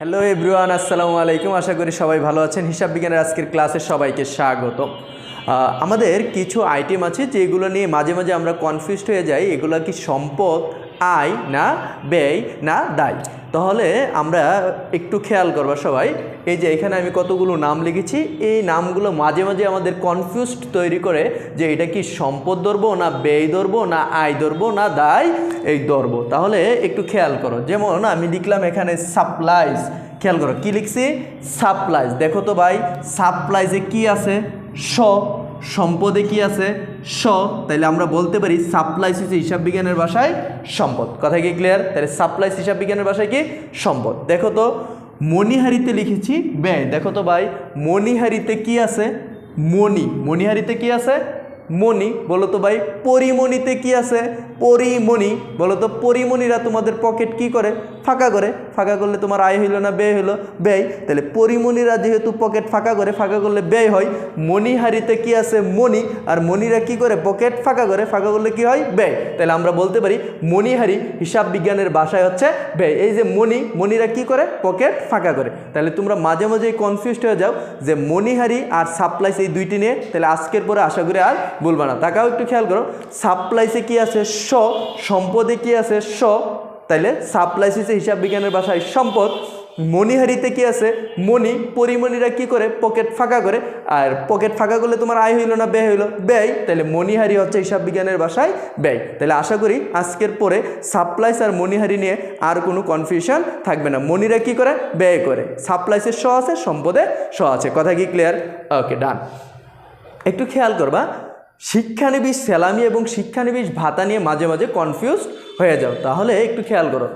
Hello everyone আসসালামু আলাইকুম আশা করি সবাই ভালো আছেন। হিসাব বিজ্ঞানের আজকের ক্লাসে সবাইকে স্বাগত আমাদের কিছু আইটেম আছে যেগুলো নিয়ে মাঝে মাঝে আমরা কনফিউজড হয়ে যাই। এগুলো কি সম্পদ আয় না ব্যয় না দায় তাহলে আমরা একটু খেয়াল করব সবাই, এই যে এখানে আমি কতগুলো নাম লিখেছি, এই নামগুলো মাঝে মাঝে আমাদের কনফিউজড তৈরি করে যে এটা কি সম্পদ ধরবো না ব্যয় ধরবো না আয় ধরবো না দায় এই ধরবো। তাহলে একটু খেয়াল করো, যেমন আমি লিখলাম এখানে সাপ্লাইজ খেয়াল করো, কি লিখছি? সাপ্লাইজ দেখো তো ভাই সাপ্লাইজে কি আছে? স। সম্পদে কি আছে? স, তাইলে আমরা বলতে পারি সাপ্লাইস হিসাব বিজ্ঞানের ভাষায় সম্পদ। কথা কি ক্লিয়ার তাহলে সাপ্লাইস হিসাব বিজ্ঞানের ভাষায় কি? সম্পদ। দেখো তো, মণিহারিতে লিখেছি ব্যয় দেখো তো ভাই, মণিহারিতে কি আছে? মণি। মণিহারিতে কি আছে? মণি বলো তো ভাই, পরিমণিতে কি আছে? পরিমণি বলো তো পরিমণিরা তোমাদের পকেট কি করে? ফাঁকা করে। ফাঁকা করলে তোমার আয় হইল না ব্যয় হইল? ব্যয়। তাহলে পরিমণিরা যেহেতু পকেট ফাঁকা করে, ফাঁকা করলে ব্যয় হয়। মণিহারিতে কি আছে? মণি। আর মণিরা কি করে? পকেট ফাঁকা করে। ফাঁকা করলে কি হয়? ব্যয়। তাহলে আমরা বলতে পারি, মণিহারি হিসাব বিজ্ঞানের ভাষায় হচ্ছে ব্যয়। এই যে মণি, মণিরা কি করে? পকেট ফাঁকা করে। তাহলে তোমরা মাঝে মাঝে কনফিউজড হয়ে যাও যে মণিহারি আর সাপ্লাইস এই দুইটি নিয়ে। তাহলে আজকের পরে আশা করি আর বলবা না। তাকাও একটু খেয়াল করো। সাপ্লাইসে কি আছে? স সম্পদে কি আছে? স তাইলে সাপ্লাইস হচ্ছে হিসাব বিজ্ঞানের ভাষায় সম্পদ, মণিহারিতে কি আছে? মণি। পরিমণিরা কি করে? পকেট ফাঁকা করে। আর পকেট ফাঁকা করলে তোমার আয় হইল না ব্যয় হইল? ব্যয়। তাহলে মণিহারি হচ্ছে হিসাব বিজ্ঞানের ভাষায় ব্যয়। তাহলে আশা করি আজকের পরে সাপ্লাইস আর মণিহারি নিয়ে আর কোনো কনফিউশন থাকবে না। মণিরা কি করে? ব্যয় করে। সাপ্লাইসের স আছে, সম্পদে স আছে। কথা কি ক্লিয়ার ওকে ডান একটু খেয়াল করবা শিক্ষানবিশ স্যালামি এবং শিক্ষানবিশ ভাতা নিয়ে মাঝে মাঝে কনফিউজ হয়ে যাও। তাহলে একটু খেয়াল করো।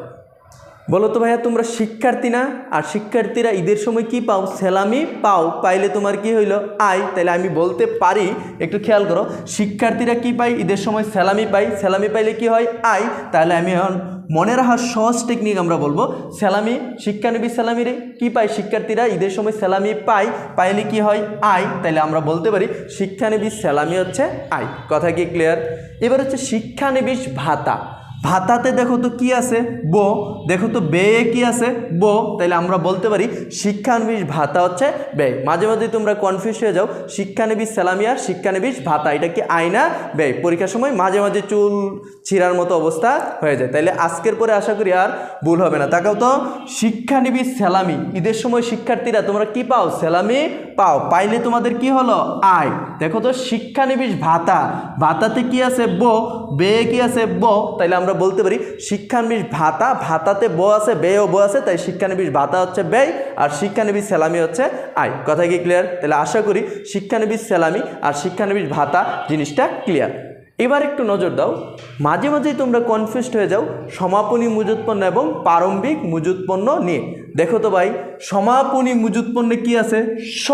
বলো তো ভাইয়া, তোমরা শিক্ষার্থী না? আর শিক্ষার্থীরা ঈদের সময় কি পাও? স্যালামি পাও? পাইলে তোমার কি হইল? আয়। তাহলে আমি বলতে পারি, একটু খেয়াল করো। শিক্ষার্থীরা কি পাই ঈদের সময় স্যালামি পাই স্যালামি পাইলে কি হয়? আয়। তাহলে আমি এখন মনে রাখার সহজ টেকনিক আমরা বলব। স্যালামি শিক্ষানবী স্যালামিরে কি পায় শিক্ষার্থীরা? ঈদের সময় স্যালামি পাই পাইলে কি হয়? আয়। তাইলে আমরা বলতে পারি শিক্ষানবী স্যালামি হচ্ছে আয়। কথা কি ক্লিয়ার এবার হচ্ছে শিক্ষানবিশ ভাতা। ভাতাতে দেখো তো কি আছে? বো, দেখো তো ব্যয়ে কি আছে? বো তাহলে আমরা বলতে পারি শিক্ষানবিশ ভাতা হচ্ছে ব্যয় মাঝে মাঝে তোমরা কনফিউজ হয়ে যাও, শিক্ষানবিশ স্যালামি আর শিক্ষানবিশ ভাতা, এটা কি আয়না? ব্যয় পরীক্ষার সময় মাঝে মাঝে চুল ছিঁড়ার মতো অবস্থা হয়ে যায়। তাইলে আজকের পরে আশা করি আর ভুল হবে না। তাকেও তো, শিক্ষানবিশ স্যালামি ঈদের সময় শিক্ষার্থীরা তোমরা কি পাও? স্যালামি পাও। পাইলে তোমাদের কি হলো? আয়। দেখো তো, শিক্ষানবিশ ভাতা। ভাতাতে কি আছে? বো। ব্যয়ে কি আছে? ব। তাইলে আমরা বলতে পারি শিক্ষানবিশ ভাতা, ভাতাতে ব আছে ব্যয়ও ব আছে, তাই শিক্ষানবিশ ভাতা হচ্ছে ব্যয় আর শিক্ষানবিশ স্যালামি হচ্ছে আয়। কথা কি ক্লিয়ার তাহলে আশা করি শিক্ষানবিশ স্যালামি আর শিক্ষানবিশ ভাতা জিনিসটা ক্লিয়ার এবার একটু নজর দাও। মাঝে মাঝেই তোমরা কনফিউজড হয়ে যাও সমাপনী মজুত পণ্য এবং প্রারম্ভিক মজুত পণ্য নিয়ে। দেখো তো ভাই, সমাপনী মজুত পণ্যে কি আছে? স।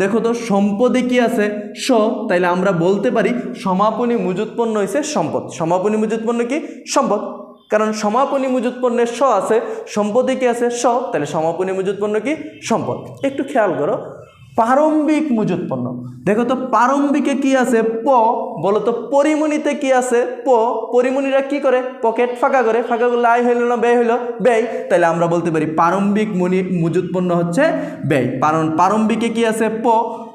দেখো তো, সম্পদে কি আছে? স, তাইলে আমরা বলতে পারি সমাপনী মুজুৎপন্ন হয়েছে সম্পদ। সমাপনী মুজুৎপন্ন কি? সম্পদ। কারণ সমাপনী মুজুৎপন্নের স আছে, সম্পদে কি আছে? স তাহলে সমাপনী মুজুৎপন্ন কি? সম্পদ। একটু খেয়াল করো প্রারম্ভিক মজুত পণ্য। দেখো তো, প্রারম্ভিকে কি আছে? প, বলো তো, পরিমণিতে কি আছে? প, পরিমণিরা কি করে? পকেট ফাঁকা করে, ফাঁকা করলে আয় হইল না ব্যয় হইল? ব্যয়। তাহলে আমরা বলতে পারি প্রারম্ভিক মনি মজুত পণ্য হচ্ছে ব্যয়। কারণ প্রারম্ভিকে কি আছে? প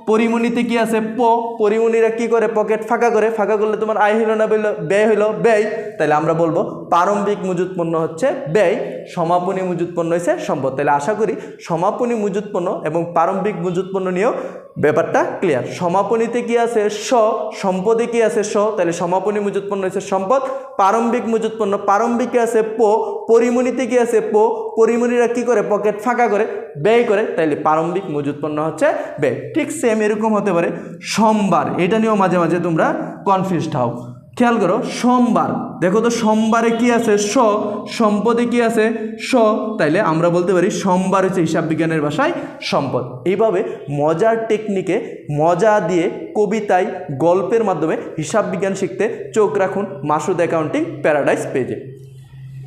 পরিমণিতে কি আছে? প। পরিমণিরা কি করে? পকেট ফাঁকা করে। ফাঁকা করলে তোমার আয় হইল না বলল ব্যয় হইল? ব্যয়। তাহলে আমরা বলব, প্রারম্ভিক মজুত পণ্য হচ্ছে ব্যয়, সমাপনী মজুত পণ্য হচ্ছে সম্পদ। তাহলে আশা করি সমাপনী মজুত পণ্য এবং প্রারম্ভিক মজুত পণ্য নিয়েও ব্যাপারটা ক্লিয়ার সমাপনীতে কি আছে? স। সম্পদে কি আছে? স। তাহলে সমাপনী মজুত পণ্য হচ্ছে সম্পদ। প্রারম্ভিক মজুত পণ্য প্রারম্ভিকে আছে প। পরিমণিতে কি আছে? প। পরিমণিরা কি করে? পকেট ফাঁকা করে। ব্যয় করে, তাইলে প্রারম্ভিক মজুত পণ্য হচ্ছে ব্যয়। ঠিক সেম এরকম হতে পারে সোমবার। এটা নিয়েও মাঝে মাঝে তোমরা কনফিউজড হও। খেয়াল করো, সোমবার। দেখো তো সোমবারে কি আছে? স, সম্পদে কি আছে? স, তাইলে আমরা বলতে পারি সোমবার হচ্ছে হিসাব বিজ্ঞানের ভাষায় সম্পদ। এইভাবে মজার টেকনিকে মজা দিয়ে কবিতায় গল্পের মাধ্যমে হিসাব বিজ্ঞান শিখতে চোখ রাখুন মাসুদ অ্যাকাউন্টিং প্যারাডাইস পেজে